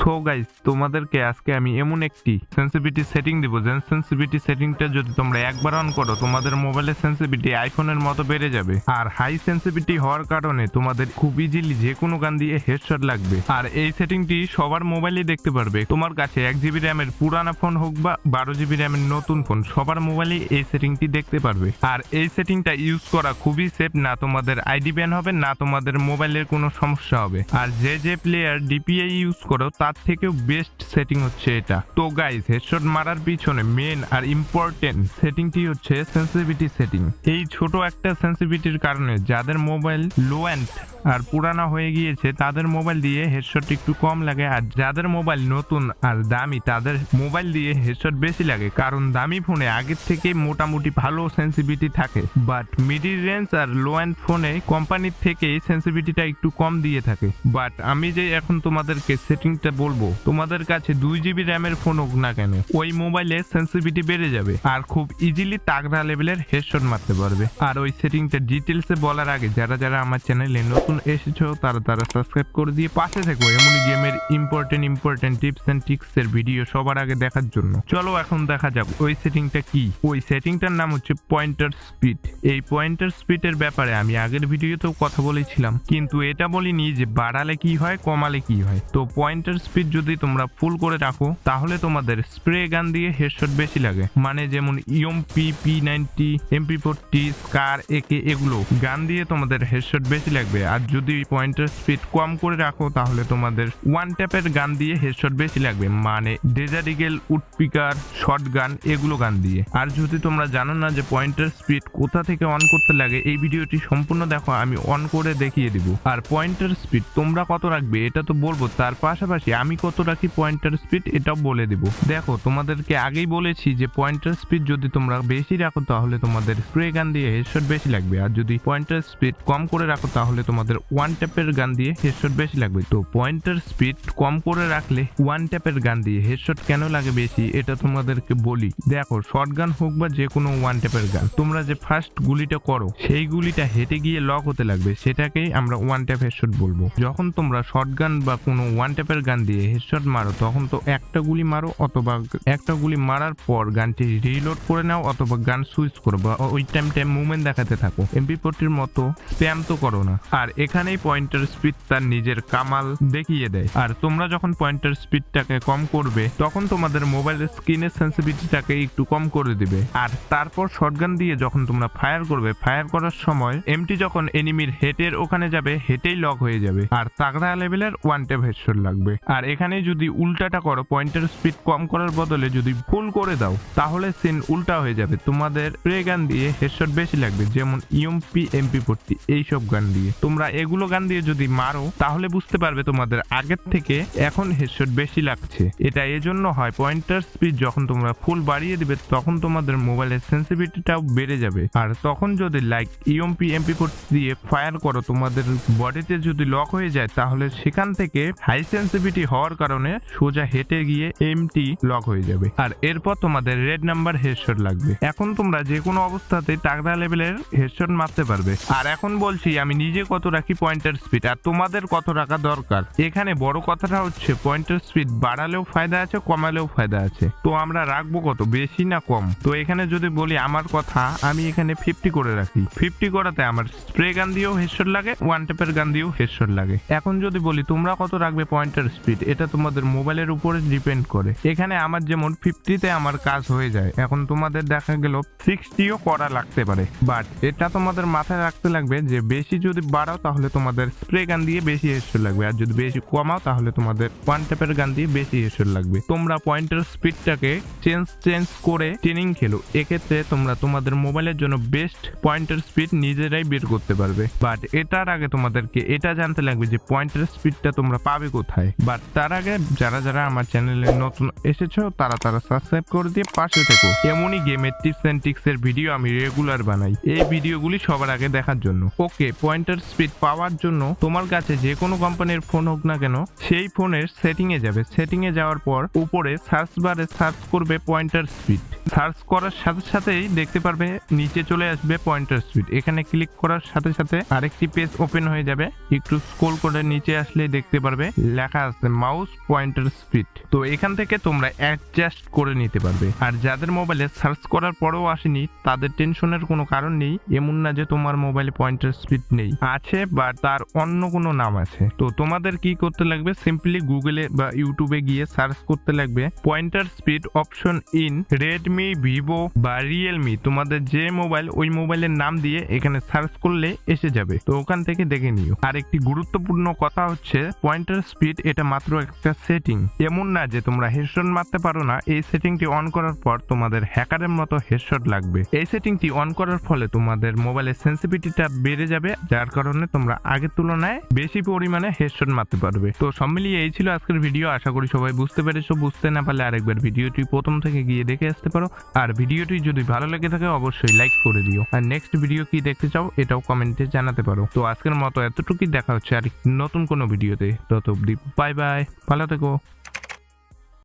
So guys তোমাদেরকে আজকে আমি এমন একটি সেন্সিভিটি সেটিং দিব। যে সেন্সিভিটি সেটিংটা যদি তোমরা একবার অন করো, তোমাদের মোবাইলের সেন্সিভিটি আইফোনের মতো বেড়ে যাবে। আর হাই সেন্সিভিটি হওয়ার কারণে তোমাদের খুব ইজিলি যে কোনো গান দিয়ে হেডশট লাগবে। আর এই সেটিংটি সবার মোবাইলে দেখতে পারবে। তোমার কাছে এক জিবি র্যামের পুরানা ফোন হোক বা বারো জিবি র্যামের নতুন ফোন সবার মোবাইলে এই সেটিংটি দেখতে পারবে। আর এই সেটিংটা ইউজ করা খুবই সেফ না তোমাদের আইডি ব্যান হবে, না তোমাদের মোবাইলের কোনো সমস্যা হবে। আর যে যে প্লেয়ার ডিপিআই ইউজ করো, তার থেকেও বেস্ট সেটিং হচ্ছে এটা। তো গাইজ হেডশট মারার পিছনে মেন আর ইম্পর্টেন্ট সেটিংটি হচ্ছে সেন্সিভিটি সেটিং এই ছোট একটা সেন্সিভিটির কারণে যাদের মোবাইল লো অ্যান্ড আর পুরানা হয়ে গিয়েছে, তাদের মোবাইল দিয়ে হেডশট একটু কম লাগে। আর যাদের মোবাইল নতুন আর দামি, তাদের মোবাইল দিয়ে হেডশট বেশি লাগে, কারণ দামি ফোনে আগের থেকে মোটামুটি ভালো সেন্সিটিভিটি থাকে। বাট মিডিল রেঞ্জ আর লো অ্যান্ড ফোনে কোম্পানির থেকে সেন্সিটিভিটিটা একটু কম দিয়ে থাকে। বাট আমি যে এখন তোমাদেরকে সেটিংটা বলব, তোমাদের কাছে দুই জিবি র্যামের ফোন হোক না কেন, ওই মোবাইলে সেন্সিটিভিটি বেড়ে যাবে আর খুব ইজিলি তাগড়া লেভেলের হেডশট মারতে পারবে। আর ওই সেটিংটা ডিটেলসে বলার আগে, যারা যারা আমার চ্যানেলে নতুন এসেছ, তারা তারা সাবস্ক্রাইব করে দিয়ে পাশে থেকো। এমনই গেমের important important tips and tricks এর ভিডিও সবার আগে দেখার জন্য। চলো এখন দেখা যাক, ওই সেটিংটা কি? ওই সেটিংটার নাম হচ্ছে পয়েন্টার স্পিড এই পয়েন্টার স্পিডের ব্যাপারে আমি আগের ভিডিওতেও কথা বলেছিলাম। কিন্তু এটা বলিনি যে বাড়ালে কি হয়, কমালে কি হয়। তো পয়েন্টার স্পিড যদি তোমরা ফুল করে রাখো, তাহলে তোমাদের স্প্রে গান দিয়ে হেডশট বেশি লাগে। মানে যেমন UMP P ninety MP forty SCAR AK এগুলো। গান দিয়ে তোমাদের হেডশট বেশি লাগবে। আর যদি পয়েন্টার স্পিড কম করে রাখো, তাহলে তোমাদের ওয়ান ট্যাপের গান দিয়ে হেডশট বেশি লাগবে। মানে ডেজার ইগেল উডপিকার শর্ট গান এগুলো গান দিয়ে। আর যদি তোমরা জানো না যে পয়েন্টার স্পিড কোথা থেকে অন করতে লাগে, এই ভিডিওটি সম্পূর্ণ দেখো, আমি অন করে দেখিয়ে দিব। আর পয়েন্টার স্পিড তোমরা কত রাখবে, এটা তো বলব। তার পাশাপাশি আমি কত রাখি পয়েন্টার স্পিড এটাও বলে দিব। দেখো, তোমাদেরকে আগেই বলেছি যে পয়েন্টার স্পিড যদি তোমরা বেশি রাখো, তাহলে তোমাদের স্প্রে গান দিয়ে হেডশট বেশি লাগবে। আর যদি পয়েন্টের স্পিড কম করে রাখো, তাহলে তোমাদের ওয়ান ট্যাপের গান দিয়ে হেডশট বেশি লাগবে। তো পয়েন্টের স্পিড কম করে রাখলে ওয়ান ট্যাপের গান দিয়ে হেডশট কেন লাগে বেশি, এটা তোমাদেরকে বলি। দেখো শর্ট গান হোক বা যে কোনো ওয়ান ট্যাপের গান, তোমরা যে ফার্স্ট গুলিটা করো, সেই গুলিটা হেঁটে গিয়ে লক হতে লাগবে, সেটাকেই আমরা ওয়ান ট্যাপ হেডশট বলব। যখন তোমরা শর্ট গান বা কোনো ওয়ান ট্যাপের গান দিয়ে হেডশট মারো, তখন তো একটা গুলি মারো অথবা একটা গুলি মারার পর গানটি রিলোড করে নাও অথবা গান সুইচ করো বা ওই টাইম টাইম মুভমেন্ট দেখাতে থাকো। এমপি ফোরটির মতো স্প্যাম তো করো না। আর এখানেই পয়েন্টার স্পিড তার নিজের কামাল দেখিয়ে দেয়। আর তোমরা যখন পয়েন্টার স্পিডটাকে কম করবে, তখন তোমাদের মোবাইলের স্ক্রিনের সেন্সিটিভিটিটাকে একটু কম করে দিবে। আর তারপর শটগান দিয়ে যখন তোমরা ফায়ার করবে ফায়ার করার সময় এমটি যখন এনিমির হেটের ওখানে যাবে হেটেই লক হয়ে যাবে। আর তাগড়া লেভেলের ওয়ান ট্যাপ হেডশট লাগবে। আর এখানে যদি উল্টাটা করো পয়েন্টার স্পিড কম করার বদলে যদি ফুল করে দাও, তাহলে সিন উল্টা হয়ে যাবে। তোমাদের স্প্রে গান দিয়ে হেডশট বেশি লাগবে, যেমন ইএমপি এমপি ফোরটি এইসব গান দিয়ে। তোমরা এগুলো গান দিয়ে যদি মারো, তাহলে বুঝতে পারবে তোমাদের আগের থেকে এখন হেডশট বেশি লাগছে। এটা এজন্য হয় পয়েন্টার স্পিড যখন তোমরা ফুল বাড়িয়ে দিবে, তখন তোমাদের মোবাইলের সেন্সিটিভিটিটাও বেড়ে যাবে। আর তখন যদি লাইক ইএমপি এমপি ফোর দিয়ে ফায়ার করো, তোমাদের বডিতে যদি লক হয়ে যায়, তাহলে সেখান থেকে হাই সেন্সিটিভিটি হওয়ার কারণে সোজা হেঁটে গিয়ে এমটি লক হয়ে যাবে। আর এরপর তোমাদের রেড নাম্বার হেডশট লাগবে। এখন তোমরা যে কোনো অবস্থাতে তাগড়া লেভেলের হেডশট মারতে পারবে। আর এখন বলছি, আমি নিজে কত রাখি পয়েন্টার স্পিড আর তোমাদের কত রাখা দরকার? এখানে বড় কথাটা হচ্ছে পয়েন্টার স্পিড বাড়ালেও ফায়দা আছে, কমালেও ফায়দা আছে। তো আমরা রাখব কত? বেশি না কম? তো এখানে যদি বলি আমার কথা, আমি এখানে ফিফটি করে রাখি। ফিফটি করাতে আমার স্প্রে গান দিয়েও হেডশট লাগে ওয়ান টেপের গান দিয়েও হেডশট লাগে। এখন যদি বলি তোমরা কত রাখবে পয়েন্টার স্পিড এটা তোমাদের মোবাইলের উপরে ডিপেন্ড করে। এখানে আমার যেমন ফিফটিতে আমার কাজ হয়ে যায়, এখন তোমাদের দেখা গেল সিক্সটিও করা লাগতে পারে। বাট এটা তোমাদের মাথায় রাখতে লাগবে যে, বেশি যদি বাড়াও তাহলে তোমাদের স্প্রে গান দিয়ে বেশি হেডশট লাগবে। আর যদি বেশি কমাও, তাহলে তোমাদের ওয়ান টেপের গান দিয়ে বেশি হেডশট লাগবে। তোমরা পয়েন্টার স্পিডটাকে চেঞ্জ চেঞ্জ করে ট্রেনিং খেলো। এক্ষেত্রে তোমরা তোমাদের মোবাইলের জন্য বেস্ট পয়েন্টার স্পিড নিজেরাই বের করতে পারবে। বাট এটার আগে তোমাদেরকে এটা জানতে লাগবে যে পয়েন্টের স্পিডটা তোমরা পাবে কোথায়। বাট তার আগে যারা যারা আমার চ্যানেলে নতুন এসেছ, তারা তারা সাবস্ক্রাইব করে দিয়ে পাশে থেকো। এমনই গেমের টিপস এন্ড টিক্স এর ভিডিও আমি রেগুলার বানাই। এই ভিডিওগুলি সবার আগে দেখার জন্য। ওকে পয়েন্টার স্পিড পাওয়ার জন্য তোমার কাছে যে কোনো কোম্পানির ফোন হোক না কেন, সেই ফোনের সেটিং এ যাবে। সেটিং এ যাওয়ার পর উপরে সার্চ বারে সার্চ করবে পয়েন্টার স্পিড সার্চ করার সাথে সাথেই দেখতে পারবে নিচে চলে আসবে পয়েন্টার স্পিড এখানে ক্লিক করার সাথে সাথে আরেকটি পেজ ওপেন হয়ে যাবে। একটু স্ক্রল করে নিচে আসলে দেখতে পারবে লেখা আছে মাউস পয়েন্টার স্পিড তো এখান থেকে তোমরা অ্যাডজাস্ট করে নিতে পারবে। আর যাদের মোবাইলে সার্চ করার পরেও আসেনি, তাদের টেনশনের কোনো কারণ নেই। এমন না যে তোমার মোবাইলে পয়েন্টার স্পিড নেই। আছে, বা তার অন্য কোনো নাম আছে। তো তোমাদের কি করতে লাগবে? সিম্পলি গুগলে বা ইউটিউবে গিয়ে সার্চ করতে লাগবে। Pointer speed option in Redmi Vivo বা রিয়েলমি তোমাদের যে মোবাইল ওই মোবাইলের নাম দিয়ে এখানে সার্চ করলে এসে যাবে। তো ওখান থেকে দেখে নিও। আর একটি গুরুত্বপূর্ণ কথা হচ্ছে পয়েন্টার স্পিড এটা মাত্র একটা সেটিং এমন না যে তোমরা হেডশট মারতে পারো না। এই সেটিংটি অন করার পর তোমাদের হ্যাকারের মতো হেডশট লাগবে। এই সেটিংটি অন করার ফলে তোমাদের মোবাইলের সেন্সিটিভিটিটা বেড়ে যাবে, যার কারণে তোমরা আগের তুলনায় বেশি পরিমাণে হেডশট মারতে পারবে। তো সব মিলিয়ে এই ছিল আজকের ভিডিও। আশা করি সবাই বুঝতে পেরেছ। বুঝতে না পারলে আরেকবার ভিডিওটি প্রথম থেকে গিয়ে দেখে আসতে পারো। আর ভিডিওটি যদি ভালো লেগে থাকে, অবশ্যই লাইক করে দিও। আর নেক্সট ভিডিও কি দেখতে চাও, এটাও কমেন্টে জানাতে পারো। তো আজকের মতো এতটুকুই। দেখা হচ্ছে আর নতুন কোনো ভিডিওতে। তত অব্দি বাই বাই ভালো থেকো।